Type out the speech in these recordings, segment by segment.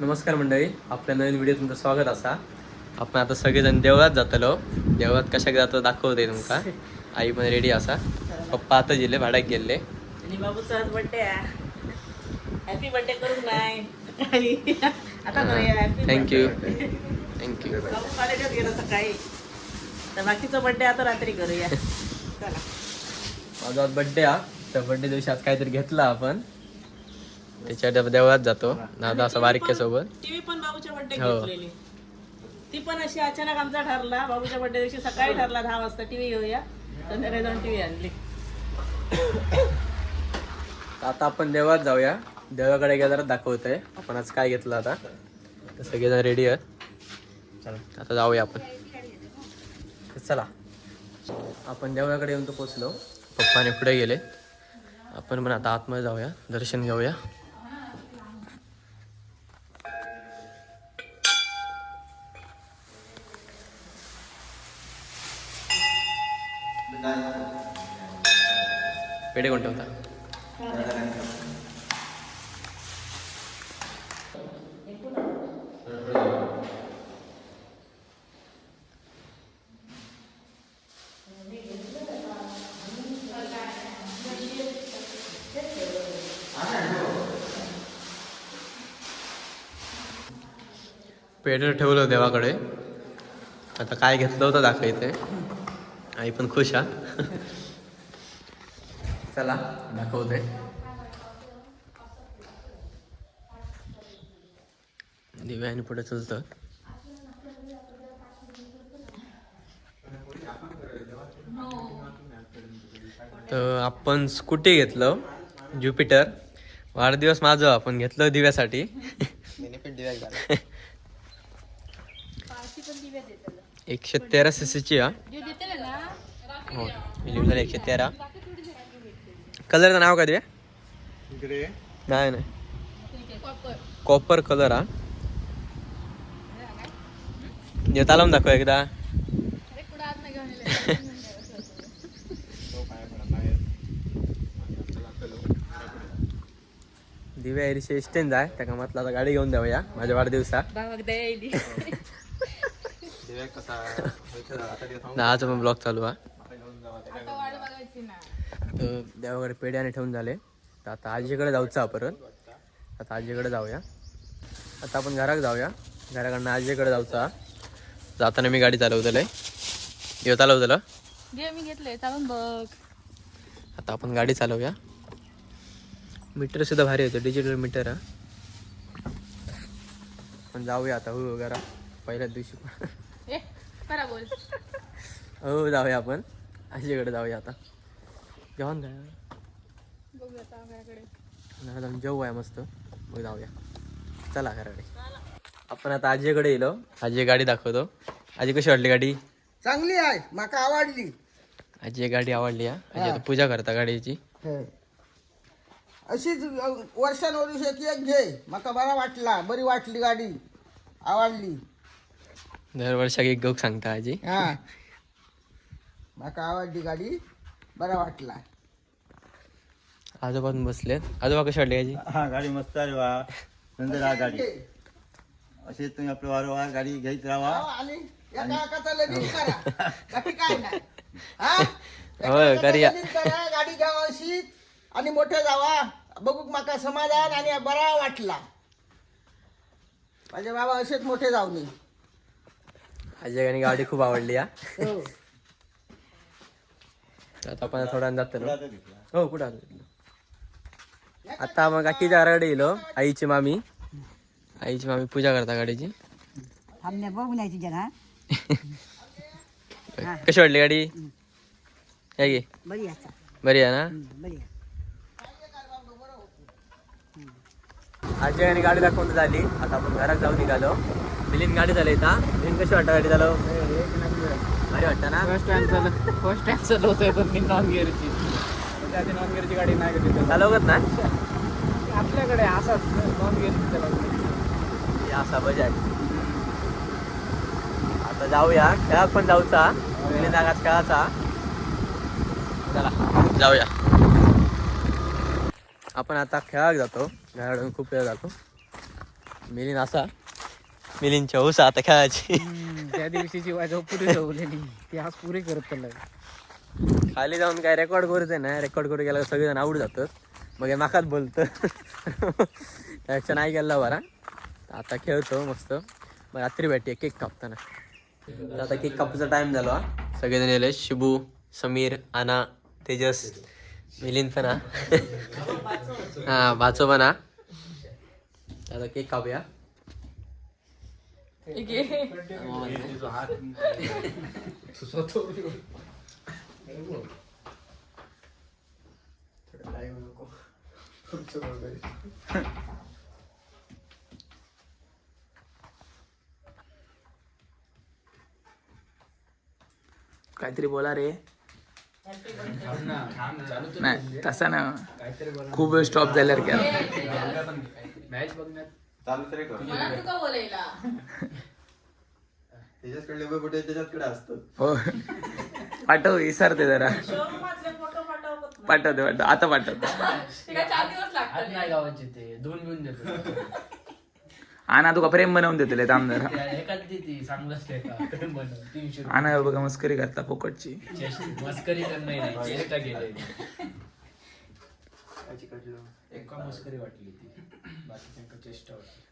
नमस्कार मंडळी आपल्या नवीन व्हिडिओ तुमचं स्वागत असा. आपण आता सगळेजण देवळात जातलो. देवळात कशाक जातो दाखवते तुमका आई पण रेडी असा. पप्पा आता गेले भाड्याक गेले. आणि बाबूचा आज बर्थडे हॅपी बर्थडे करू नाही. आता थँक्यू थँक्यू बाबू कॉलेजात गेलो सकाळी. तर बाकीचा बर्थडे आता रात्री करूया. चला. माझा आज बड्डे हा. तर बड्डे दिवशी आज काहीतरी घेतला आपण. त्याच्या देवळात जातो. दादा असं बारीक सोबत. टीव्ही पण बाबूच्या बर्थडे हो. घेतलेली. ती पण अशी अचानक आमचा ठरला. बाबूच्या बर्थडे दिवशी सकाळी ठरला दहा वाजता टीव्ही घेऊया. संध्याकाळी जाऊन टीव्ही आणली. आता आपण देवळात जाऊया. देवाकडे गेल्यावर दाखवतोय. आपण आज काय घेतलं आता. तर सगळेजण रेडी आहेत. आता जाऊया आपण. तर चला. आपण देवळाकडे येऊन तो पोचलो. पप्पाने पुढे गेले. आपण पण आता आतमध्ये जाऊया. दर्शन घेऊया. पेढे कोण ठेवता पेढे ठेवलं देवाकडे. आता काय घेतलं होतं दाखवायचंय आई पण खुश हा. चला दाखवते. दिव्याने पुढे चलतं. तर आपण स्कूटी घेतलं ज्युपिटर. वाढदिवस माझं आपण घेतलं दिव्यासाठी. एकशे तेरा सी सीची हा. हो एकशे तेरा. कलरचं नाव काय दिव्या नाही नाही. कॉपर कलर हा. हे चालवून दाखव एकदा. दिव्या एरिशी एस्टेन जाय त्या कामातला आता गाडी घेऊन द्यावया माझ्या वाढदिवसा दहाचा पण ब्लॉग चालू हा तर देवाकडे पेढ्याने ठेवून झाले. तर आता आजीकडे जाऊचा परत आता आजीकडे जाऊया. आता आपण घराक जाऊया. घराकडनं आजीकडे जाऊचा. जाताना मी गाडी चालवतलंय येऊ चालवतलं मी घेतले चालून बघ. आता आपण गाडी चालवूया. मीटर सुद्धा भारी होतं. डिजिटल मीटर हा. पण जाऊया आता. हो घरा पहिल्याच दिवशी. पण हो जाऊया आपण. आजीकडे जाऊया आता. जेवण काय जाऊन जेवू आहे मस्त. मग जाऊया. चला घराकडे. आपण आता आजीकडे येलो. आजी गाडी दाखवतो. आजी कशी वाटली गाडी? चांगली आहे. माका आवडली. आजी गाडी आवडली हा? आजी आता पूजा करता गाडीची. अशीच वर्षांवरून एक एक घे. माका बरा वाटला. बरी वाटली गाडी. आवडली. दरवर्षाक एक गोक सांगता आजी. हा. माका आवडली गाडी. बरा वाटला. आजोबा पण बसलेत आजोबा कशी वाटली आजी हा गाडी मस्त आहे वा सुंदर आहे गाडी. असे तुम्ही आपलं वारंवार गाडी घेत राहा. हो, आणि एका एकाचा लगीन करा. बाकी काय नाही. हा? एका होय, एकाचं करूया. लगीन करा गाडी घ्यावा अशी आणि मोठे जावा. बघू माका समाधान आणि बरा वाटला. माझे बाबा असेच मोठे जाऊ नये आजी आणि गाडी खूप आवडली हा. हो. आता आपण थोड्या जातो ना हो कुठं आलो आता मग काकीच्या घराकडे येलो आईची मामी. आईची मामी पूजा करता गाडीची. कशी वाटली गाडी? काय गे बरी आहे ना. आजी आणि गाडी दाखवून झाली. आता आपण घरात जाऊन निघालो. मिलिंद गाडी झाली आता मिलिंद कशी वाटतं गाडी झालो? भारी वाटतं ना? फर्स्ट टाइम चालू फर्स्ट टाइम चालवतोय पण मी नॉन गिअरची त्याची नॉन गिअरची गाडी नाही कधी चालवत ना? आपल्याकडे असाच नॉन गिअरची चालवतो असा बजाज. आता जाऊया. खेळात पण जाऊचा. मिलिंद आगात खेळाचा. चला जाऊया. आपण आता खेळाक जातो. घराकडून खूप वेळ जातो. मिलिन असा. मिलिंद हुसा आता खेळायची. त्या दिवशीची वाजव पुरी ठेवलेली ती आज पुरी करत चाललाय. खाली जाऊन काय रेकॉर्ड करूच ना रेकॉर्ड करू गेला सगळेजण आवड जातात. मग नाकात बोलतं. त्यापेक्षा नाही गेला बरा. आता खेळतो मस्त. मग रात्री भेटते केक कापताना. तर आता केक कापूचा टाइम झाला. हा. सगळेजण येले शिबू समीर आना तेजस मिलिंद पण हा. हा बाचो पण हा. आता केक कापूया. काहीतरी बोला रे. नाही तसा ना. खूप वेळ स्टॉप झाल्यावर क्या चालू तरी कर. मला तुका बोलायला. त्याच्याकडले उभे कुठे त्याच्याकडे असतं. हो. पाठव विसरते जरा. शोरूमातले फोटो पाठवत पाठव आता पाठवतो. ते काय चार दिवस लागतात. नाही गावाचे ते दोन घेऊन देतो. आणा तुका प्रेम बनवून देतले थांब जरा. त्या एकाच देते चांगलंच ते का? बनव तीनशे आणा बघा मस्करी करता फुकटची चेष्ट- मस्करी करणं नाही. चेष्टा गेले एका मस्करी वाटली ती. बाकी त्यांना चेष्टा वाटली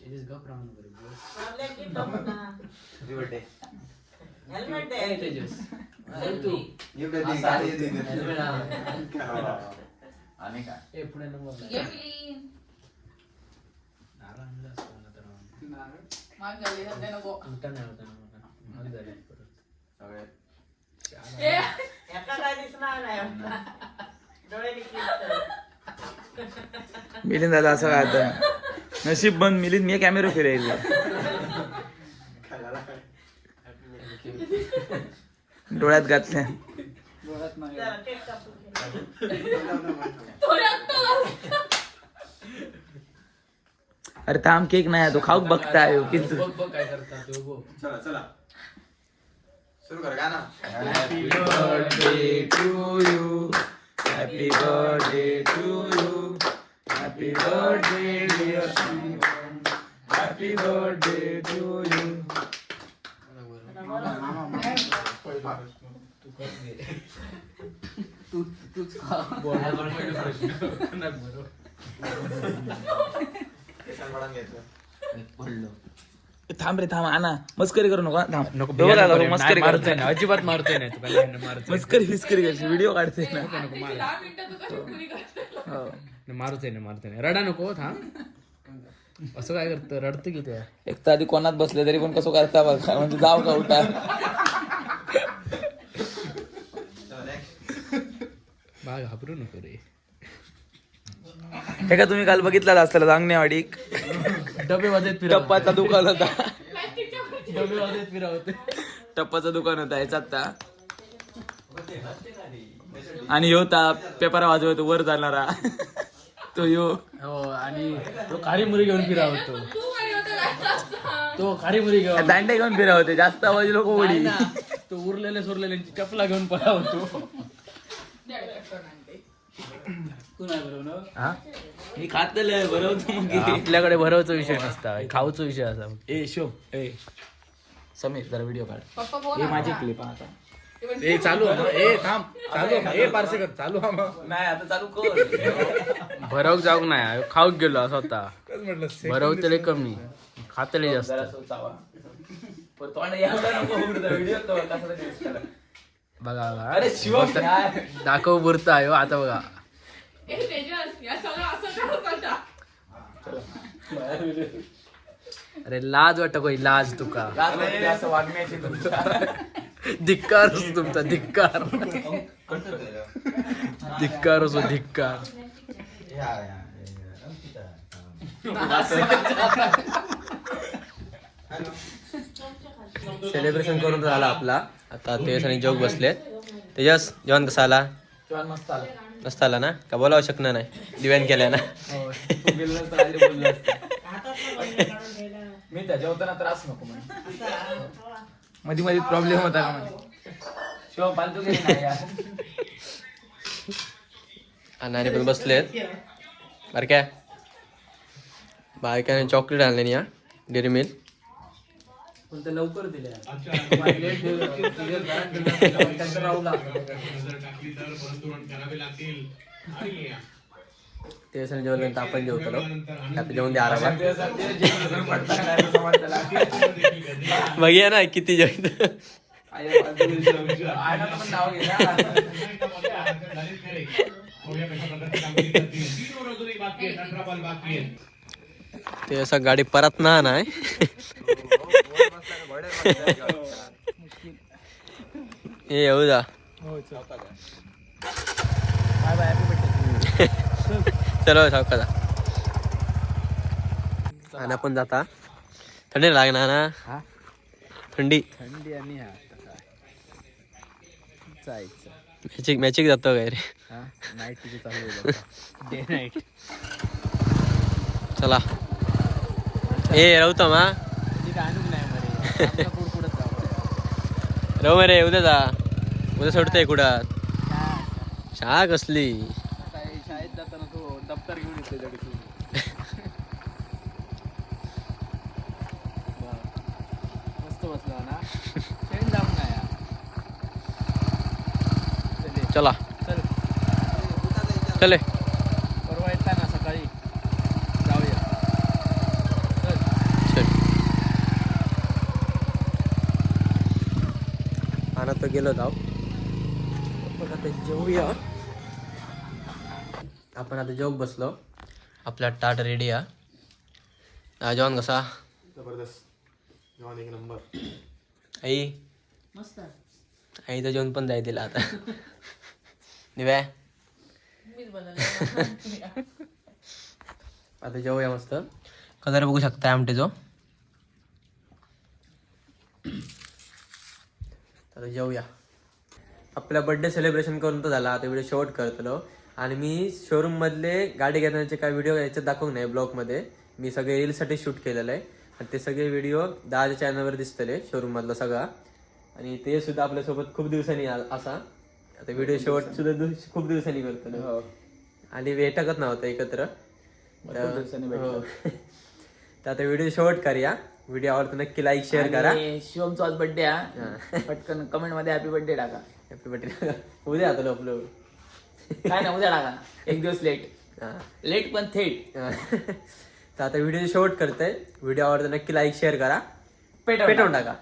तेजस गप राहून gift आपण ना. Helmet दे. ए, तेजस चल तू Helmet आण. आणि काय? ए पुढे नंबर ये मिली नारळ आणला असता तर आण. माग झाली सध्या नको. उलटा नाही होता ना मला. झाले परत. सगळे. ए, काय दिसणार नाही आपला. मिलिंद दादा असं काय आता? नशीब बंद मिलिंद मी कॅमेरा फिरायला डोळ्यात घातल्या. जरा केक कापून घे. थोडे आत्ता अरे थांब केक नाही तो खाऊक बघताय किती बघ बघ काय करतात तो बघ. चला चला. सुरू कर गाणं. Happy birthday to you happy birthday to you happy birthday dear happy birthday to you सांभाळून घ्यायचं. थांब रे थांब आणा. मस्करी करू नका थांब. नको मस्करी करतोय ना अजिबात मारतोय नाही तुला मारतोय. मस्करी फिस्करी करते व्हिडिओ काढते ना. दहा मिनिटं करते हो. मारतोय ना मारतोय ना रडा नको थांब. असं काय करतं रडतं की ते? एक तर आधी कोणात बसले तरी पण कसं करता बघा म्हणजे जाव का उठा. बा घाबरू नको रे. हे का तुम्ही काल बघितलाच असताना जांगणेवाडी डबे वाजत टप्पाचा दुकान होता. डबे वाजत फिरवते टप्पाचं दुकान होता ह्याचा आता आणि ह्यो ता पेपर वाजवतो वर जाणारा. तो यो. हो आणि तो खारी मुरी घेऊन फिरावतो तू बरी होतं? तो खारी मुरी घेऊन. दांडे घेऊन फिरवते जास्त आवाज लोक उडी. तो उरलेले सोरलेले चपला घेऊन पळावतो हा? मी खातले बरोबर मग. आपल्याकडे भरवचा विषय नसता. खाऊचा विषय असा. ए शो. ए. समीर जरा व्हिडिओ काढ. पप्पा बोल. हे माझी क्लिप आता. ए चालू ए थांब. चालू हा, ए पारसे कर. चालू हा मग. नाही आता चालू कर. भरवक जाऊक नाही. खाऊक गेलो असं होता. भरवतेले कमी. खातले जास्त. जरा सोचावा. पण तोंड नको व्हिडिओ तो कसा दिसतो बघा बघा. अरे यार दाखव बुरता आहे हो, आता बघा. ए तेजस या सगळं असं करत होता अरे लाज वाटत कोई लाज तुका. लाज वाटते असं वागण्याची तुमच्या. धिक्कार असो तुमचा धिक्कार. धिक्कार असो धिक्कार. सेलिब्रेशन करून झाला आपला. आता तेजस आणि जोग बसले तेजस जेवण कसं आला? जेवण मस्त आलं. मस्त आला ना? का बोलावं शकणार नाही? दिव्यान केल्या ना? हो. मी त्या जेवताना त्रास नको म्हणे मध्ये मध्ये प्रॉब्लेम होता का म्हणे शिव फालतू गेली नाही यार. अनाने पण बसलेत. बरं काय बायकाने चॉकलेट आणले या डेअरी मिल्क पण ते लवकर दिले. ते सण जेवल्यानंतर आपण जेवतो आता जेवून द्या आरामात. बघूया ना किती ना. ते असं गाडी परत ना नाही ए येऊ जा चलो सावका जा आणि आपण जाता थंडी लागणार ना थंडी थंडी आणि हा जायचं मॅचिक मॅचिक जातो काय रे हा नाईट तिथे चालू डे नाईट चला ए रवतो मा तिथे आणूक नाही मरे कुडकुडत जावं रव रे उद्या जा. उद्या सोडतंय कुठं? शाळा कसली? शाळेत जाताना तो दप्तर घेऊन येते मस्त बसला ना? ट्रेन जाऊन नाही. चले, चला चल चले परवा येताना सकाळी जाऊया चल चल आणि तो गेलो जाऊ. आपण आता जेवूया. आपण आता जेवक बसलो. आपला ताट रेडी हा. हा, जेवण कसा? आई. मस्त आईचं जेवण पण जाय दिला आता. निव्या आता जेवूया मस्त. कलर बघू शकता आमटेचो तर जेवूया आपला बर्थडे सेलिब्रेशन करून तर झाला. आता व्हिडिओ शेवट करतलो. आणि मी शोरूम मधले गाडी घेण्याचे काय व्हिडिओ याच्यात दाखवू नाही ब्लॉगमध्ये. मी सगळे रीलसाठी शूट केलेलं आहे. आणि ते सगळे व्हिडिओ दहाच्या चॅनलवर दिसतले शोरूम मधला सगळा. आणि ते सुद्धा आपल्यासोबत खूप दिवसांनी असा. आता व्हिडिओ शेवट सुद्धा खूप दिवसांनी करतो आणि भेटकत नव्हतं एकत्र. तर- हो. तर आता व्हिडिओ शेवट करूया. व्हिडिओ आवडतो नक्की लाईक शेअर करा. आणि शिवमचा आज बर्थडे हा. पटकन कमेंटमध्ये हॅपी बर्थडे टाका. हॅपी बर्थडे उद्या आता आपलं काय ना उद्या टाका. एक दिवस लेट हा. लेट पण थेट. तर आता व्हिडिओ शेवट करतोय. व्हिडिओ आवडतो नक्की लाईक शेअर करा. पेटवून पेटवून टाका.